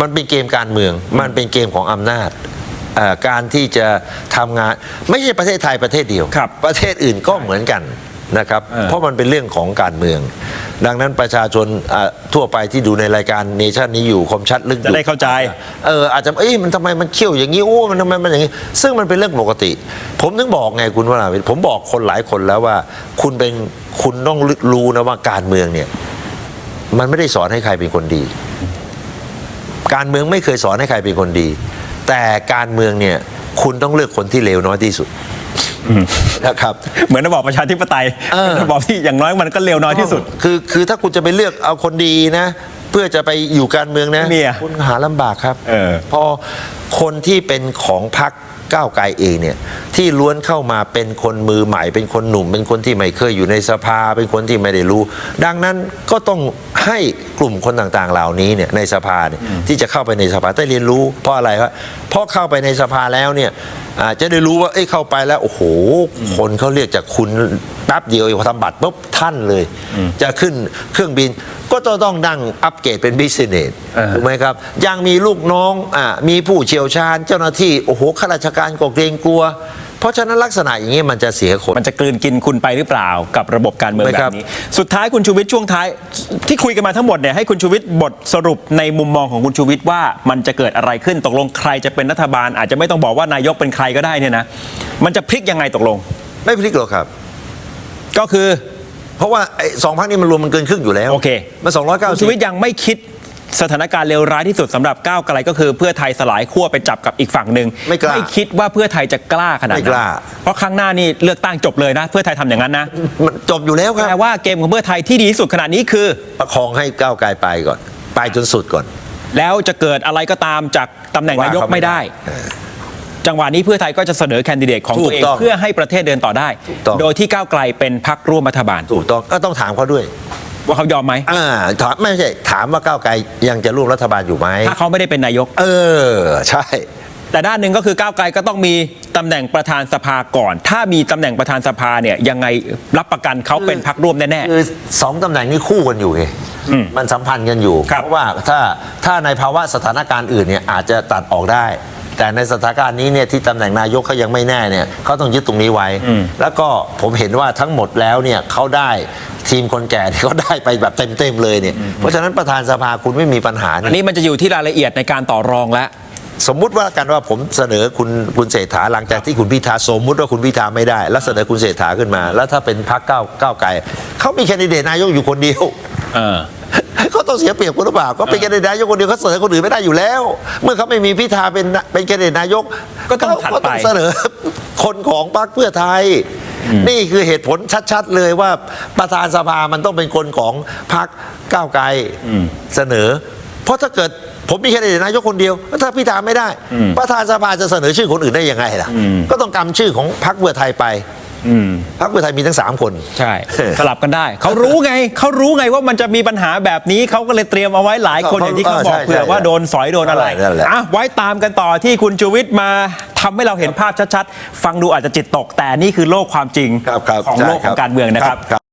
มันเป็นเกมการเมือง มันเป็นเกมของอำนาจเอ่อการที่จะทำงานไม่ใช่ประเทศไทยประเทศเดียวครับประเทศอื่นก็เหมือนกันนะครับเออเพราะมันเป็นเรื่องของการเมือง ดังนั้นประชาชนอะทั่วไปที่ดูในรายการเนชั่นนี้อยู่คมชัดลึกอยู่จะได้เข้าใจเอออาจจะเอ้ยมันทำไมมันเขี้ยวอย่างนี้โอ้มันทำไมมันอย่างนี้ ซึ่งมันเป็นเรื่องปกติ ผมถึงบอกไงคุณวราวิทย์ผมบอกคนหลายคนแล้วว่า คุณเป็นคุณต้องรู้นะว่าการเมืองเนี่ย มันไม่ได้สอนให้ใครเป็นคนดี การเมืองไม่เคยสอนให้ใครเป็นคนดี แต่การเมืองเนี่ยคุณต้องเลือกคนที่เลวน้อยที่สุดนะครับเหมือนระบอบประชาธิปไตยเออเป็นระบอบที่อย่างน้อยมันก็เร็วน้อยที่สุด คือคือถ้าคุณจะไปเลือกเอาคนดีนะ เพื่อจะไปอยู่การเมืองนะไม่มีอะคุณหาลำบากครับเออ พอคนที่เป็นของพรรคก้าวไกลเองเนี่ยที่ล้วนเข้ามาเป็นคนมือใหม่ เป็นคนหนุ่ม เป็นคนที่ไม่เคยอยู่ในสภา เป็นคนที่ไม่ได้รู้ ดังนั้นก็ต้องให้กลุ่มคนต่างๆเหล่านี้เนี่ยในสภาเนี่ยที่จะเข้าไปในสภาได้เรียนรู้เพราะอะไรครับเพราะเข้าไปในสภาแล้วเนี่ย อาจจะได้รู้ว่าเอ้ยเข้าไปแล้ว โอ้โห คนเขาเรียกจากคุณแป๊บเดียวพอทำบัตรปุ๊บท่านเลย จะขึ้นเครื่องบินก็ต้องต้องดังอัปเกรดเป็นบิสเนสเออถูกไหมครับ ยังมีลูกน้องอ่ามีผู้เชี่ยวชาญเจ้าหน้าที่ โอ้โหข้าราชการก็เกรงกลัว เพราะฉะนั้นลักษณะอย่างนี้มันจะเสียคน มันจะกลืนกินคุณไปหรือเปล่ากับระบบการเมืองไม่แบครับบนี้ สุดท้ายคุณชูวิทย์ช่วงท้ายที่คุยกันมาทั้งหมดเนี่ยให้คุณชูวิทย์บทสรุปในมุมมองของคุณชูวิทย์ว่ามันจะเกิดอะไรขึ้นตกลงใครจะเป็นรัฐบาล อาจจะไม่ต้องบอกว่านายกเป็นใครก็ได้เนี่ยนะมันจะพลิกยังไงตกลง ไม่พลิกหรอกครับ ก็คือ เพราะว่าไอ้สองพักนี้มันรวมมันเกินครึ่งอยู่แล้วโอเค มันสองร้อยเก้าคุณสิชูบวิทย์ยังไม่คิด สถานการณ์เลวร้ายที่สุดสำหรับก้าวไกลก็คือเพื่อไทยสลายขั้วไปจับกับอีกฝั่งหนึ่งไม่กล้าคิดว่าเพื่อไทยจะกล้าขนาดไม่นั้นกล้า เพราะครั้งหน้านี่เลือกตั้งจบเลยนะ เพื่อไทยทำอย่างนั้นนะมันจบอยู่แล้วครับ แปลว่าเกมของเพื่อไทยที่ดีที่สุดขนาดนี้คือ ประคองให้ก้าวไกลไปก่อน ไปจนสุดก่อนแล้วจะเกิดอะไรก็ตามจากตำแหน่งนายกว่าเขาไม่ไม่ได้เออจังหวะนี้เพื่อไทยก็จะเสนอแคนดิเดตของตัวเองถูกต้องเพื่อให้ประเทศเดินต่อได้ ถูกต้อง โดยที่ก้าวไกลเป็นพักร่วมรัฐบาล ถูกต้องก็ต้องถามเขาด้วย ว่าเขายอมไหมอ่าถามไม่ใช่ถามว่าก้าวไกลยังจะร่วมรัฐบาลอยู่ไหมถ้าเขาไม่ได้เป็นนายก เออ ใช่ แต่ด้านหนึ่งก็คือก้าวไกลก็ต้องมีตำแหน่งประธานสภาก่อน ถ้ามีตำแหน่งประธานสภาเนี่ยยังไงรับประกันเขาเป็นพักร่วมแน่ คือสองตำแหน่งนี้คู่กันอยู่ไงอืมมันสัมพันธ์กันอยู่ ครับ เพราะว่าถ้าถ้าในภาวะสถานการณ์อื่นเนี่ยอาจจะตัดออกได้ แต่ในสถานการณ์นี้เนี่ยที่ตำแหน่งนายกเขายังไม่แน่เนี่ยเขาต้องยึดตรงนี้ไว้อืมแล้วก็ผมเห็นว่าทั้งหมดแล้วเนี่ยเขาได้ ทีมคนแก่ที่เขาได้ไปแบบเต็มๆเลยเนี่ยเพราะฉะนั้นประธานสภาคุณไม่มีปัญหาๆอันนี่นี้มันจะอยู่ที่รายละเอียดในการต่อรองแล้ว สมมุติว่ากันว่าผมเสนอคุณคุณเศรษฐาหลังจากที่คุณพิธาสมมุติว่าคุณพิธาไม่ได้ แล้วเสนอคุณเศรษฐาขึ้นมา แล้วถ้าเป็นพรรคก้าวก้าวไกลเขามีแคนดิเดตนายกอยู่คนเดียว เออ เขาต้องเสียเปรียบคุณหรือเปล่า ก็เป็นแคนดิเดตนายกคนเดียวเขาเสนอคนอื่นไม่ได้อยู่แล้ว เมื่อเขาไม่มีพิธาเป็นเป็นแคนดิเดตนายกก็ต้องถัดไปก็ต้องเสนอคนของพรรคเพื่อไทย นี่คือเหตุผลชัด ๆ เลยว่าประธานสภามันต้องเป็นคนของพรรคก้าวไกลเสนอ เพราะถ้าเกิดผมมีแคนดิเดตนายกคนเดียวแล้วถ้าพิธาไม่ได้ ประธานสภาจะเสนอชื่อคนอื่นได้ยังไงล่ะ ก็ต้องกำชื่อของพรรคเพื่อไทยไปอืม พรรคเพื่อไทยมีทั้งสามคน ใช่ สลับกันได้ เขารู้ไง เขารู้ไงว่ามันจะมีปัญหาแบบนี้เขาก็เลยเตรียมเอาไว้หลายคนเขาอย่างที่เขาบอกเออใช่เผื่อว่าใช่โดนสอยโดนอะไรนั่นแหละอะไว้ตามกันต่อที่คุณชูวิทย์มาทำให้เราเห็นภาพชัดๆ ฟังดูอาจจะจิตตก แต่นี่คือโลกความจริงครับครับของใช่โลกคขรัอบงการเมืองนะครับครับ